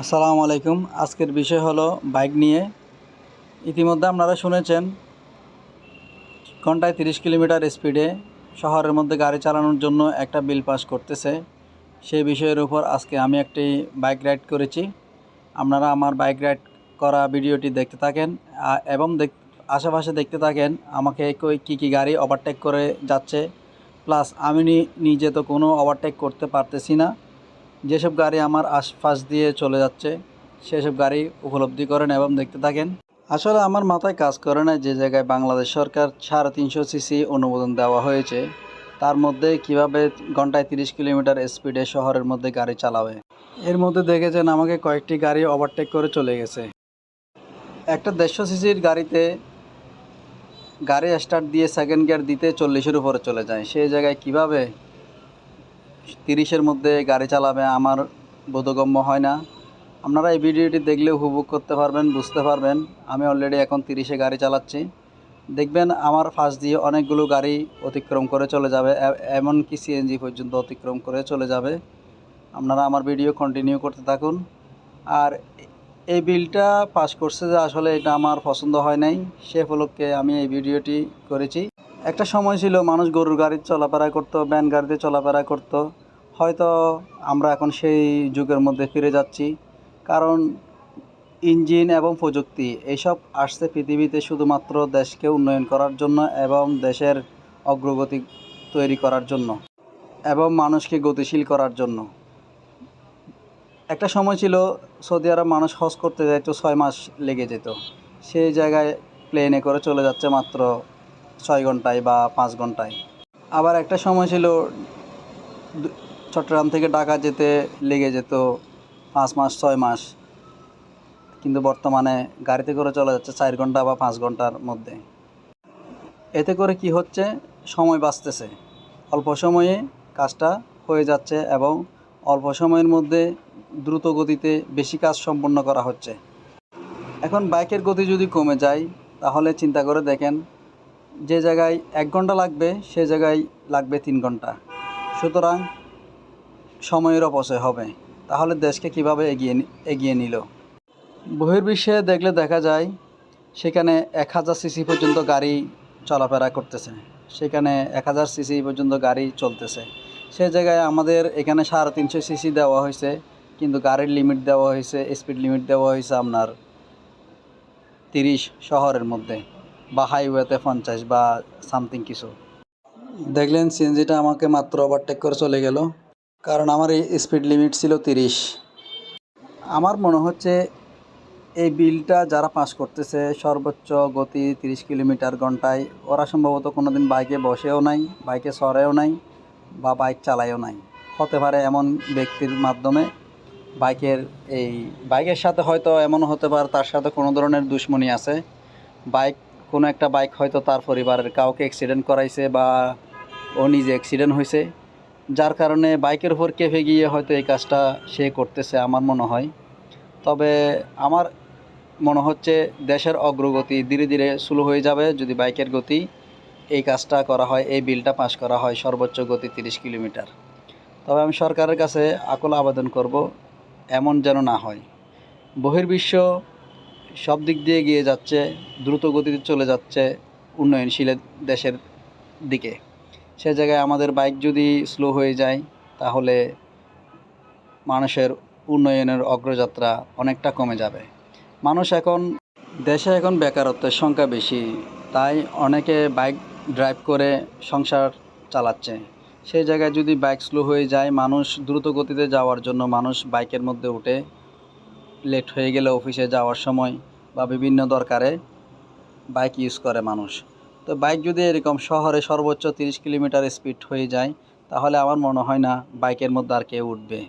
আসসালামু আলাইকুম। আজকের বিষয় হলো বাইক নিয়ে। ইতিমধ্যে আপনারা শুনেছেন, ঘন্টায় তিরিশ কিলোমিটার স্পিডে শহরের মধ্যে গাড়ি চালানোর জন্য একটা বিল পাস করতেছে। সেই বিষয়ের উপর আজকে আমি একটি বাইক রাইড করেছি। আপনারা আমার বাইক রাইড করা ভিডিওটি দেখতে থাকেন এবং দেখ, আশেপাশে দেখতে থাকেন আমাকে কী কী গাড়ি ওভারটেক করে যাচ্ছে। প্লাস আমি নিজে তো কোনো ওভারটেক করতে পারতেছি না। যেসব গাড়ি আমার আশপাশ দিয়ে চলে যাচ্ছে, সেসব গাড়ি উপলব্ধি করেন এবং দেখতে থাকেন। আসলে আমার মাথায় কাজ করে না যে জায়গায় বাংলাদেশ সরকার সাড়ে তিনশো সিসি অনুমোদন দেওয়া হয়েছে। তার মধ্যে কীভাবে ঘন্টায় তিরিশ কিলোমিটার স্পিডে শহরের মধ্যে গাড়ি চালাবে? এর মধ্যে দেখেছেন আমাকে কয়েকটি গাড়ি ওভারটেক করে চলে গেছে। একটা দেড়শো সিসির গাড়িতে গাড়ি স্টার্ট দিয়ে সেকেন্ড গিয়ার দিতে চল্লিশের উপরে চলে যায়। সেই জায়গায় কীভাবে তিরিশের মধ্যে গাড়ি চালাবে আমার বোধগম্য হয় না। আপনারা এই ভিডিওটি দেখলে উপভোগ করতে পারবেন, বুঝতে পারবেন। আমি অলরেডি এখন তিরিশে গাড়ি চালাচ্ছি। দেখবেন আমার ফাঁস দিয়ে অনেকগুলো গাড়ি অতিক্রম করে চলে যাবে, এ- এমনকি সিএনজি পর্যন্ত অতিক্রম করে চলে যাবে। আপনারা আমার ভিডিও কন্টিনিউ করতে থাকুন। আর এই বিলটা পাস করছে যে আসলে এটা আমার পছন্দ হয় নাই, সে উপলক্ষে আমি এই ভিডিওটি করেছি। একটা সময় ছিল মানুষ গরুর গাড়ি চলাফেরা করতো ভ্যান গাড়িতে চলাফেরা করতো। হয়তো আমরা এখন সেই যুগের মধ্যে ফিরে যাচ্ছি। কারণ ইঞ্জিন এবং প্রযুক্তি এইসব আসছে পৃথিবীতে শুধুমাত্র দেশকে উন্নয়ন করার জন্য এবং দেশের অগ্রগতি তৈরি করার জন্য এবং মানুষকে গতিশীল করার জন্য। একটা সময় ছিল সৌদি আরব মানুষ হজ করতে যাইত, ছয় মাস লেগে যেত। সেই জায়গায় প্লেনে করে চলে যাচ্ছে মাত্র ছয় ঘন্টায় বা পাঁচ ঘন্টায়। আবার একটা সময় ছিল চট্টগ্রাম থেকে ঢাকা যেতে লেগে যেত পাঁচ মাস, ছয় মাস। কিন্তু বর্তমানে গাড়িতে করে চলে যাচ্ছে চার ঘণ্টা বা পাঁচ ঘণ্টার মধ্যে। এতে করে কি হচ্ছে? সময় বাঁচতেছে। অল্প সময়ে কাজটা হয়ে যাচ্ছে এবং অল্প সময়ের মধ্যে দ্রুত গতিতে বেশি কাজ সম্পন্ন করা হচ্ছে। এখন বাইকের গতি যদি কমে যায়, তাহলে চিন্তা করে দেখেন, যে জায়গায় এক ঘণ্টা লাগবে, সে জায়গায় লাগবে তিন ঘণ্টা। সুতরাং সময়ের অপচয় হবে। তাহলে দেশকে কীভাবে এগিয়ে এগিয়ে নিল? বহির্বিশ্বে দেখলে দেখা যায়, সেখানে এক হাজার সিসি পর্যন্ত গাড়ি চলাফেরা করতেছে। সেখানে এক হাজার সিসি পর্যন্ত গাড়ি চলতেছে। সে জায়গায় আমাদের এখানে সাড়ে তিনশো সিসি দেওয়া হয়েছে, কিন্তু গাড়ির লিমিট দেওয়া হয়েছে স্পিড লিমিট দেওয়া হয়েছে আপনার তিরিশ শহরের মধ্যে, বা হাইওয়েতে পঞ্চাশ বা সামথিং কিছু। দেখলেন, সিএনজিটা আমাকে মাত্র ওভারটেক করে চলে গেল। কারণ আমার এই স্পিড লিমিট ছিল তিরিশ। আমার মনে হচ্ছে এই বিলটা যারা পাস করতেছে, সর্বোচ্চ গতি তিরিশ কিলোমিটার ঘন্টায়, ওরা সম্ভবত কোনো দিন বাইকে বসেও নাই বাইকে সরেও নাই, বা বাইক চালায়ও নাই। হতে পারে এমন ব্যক্তির মাধ্যমে বাইকের এই বাইকের সাথে হয়তো এমন হতে পারে, তার সাথে কোনো ধরনের দুশ্মনী আছে। বাইক কোনো একটা বাইক হয়তো তার পরিবারের কাউকে অ্যাক্সিডেন্ট করাইছে বা ও নিজে অ্যাক্সিডেন্ট হয়েছে যার কারণে বাইকের উপর কেঁপে গিয়ে হয়তো এই কাজটা সে করতেছে আমার মনে হয়। তবে আমার মনে হচ্ছে দেশের অগ্রগতি ধীরে ধীরে স্লো হয়ে যাবে যদি বাইকের গতি এই কাজটা করা হয়, এই বিলটা পাশ করা হয় সর্বোচ্চ গতি তিরিশ কিলোমিটার। তবে আমি সরকারের কাছে আকুল আবেদন করব, এমন যেন না হয়। বহির্বিশ্ব সব দিক দিয়ে এগিয়ে যাচ্ছে, দ্রুত গতিতে চলে যাচ্ছে উন্নয়নশীল দেশের দিকে। সে জায়গায় আমাদের বাইক যদি স্লো হয়ে যায়, তাহলে মানুষের উন্নয়নের অগ্রযাত্রা অনেকটা কমে যাবে। মানুষ এখন, দেশে এখন বেকারত্বের সংখ্যা বেশি, তাই অনেকে বাইক ড্রাইভ করে সংসার চালাচ্ছে। সেই জায়গায় যদি বাইক স্লো হয়ে যায়, মানুষ দ্রুত গতিতে যাওয়ার জন্য মানুষ বাইকের মধ্যে উঠে লেট হয়ে গেলে অফিসে যাওয়ার সময় বা বিভিন্ন দরকারে বাইক ইউজ করে মানুষ। তো বাইক যদি এরকম শহরে সর্বোচ্চ তিরিশ কিলোমিটার স্পিড হয়ে যায়, তাহলে আমার মনে হয় না বাইকের মধ্যে আর কেউ উঠবে।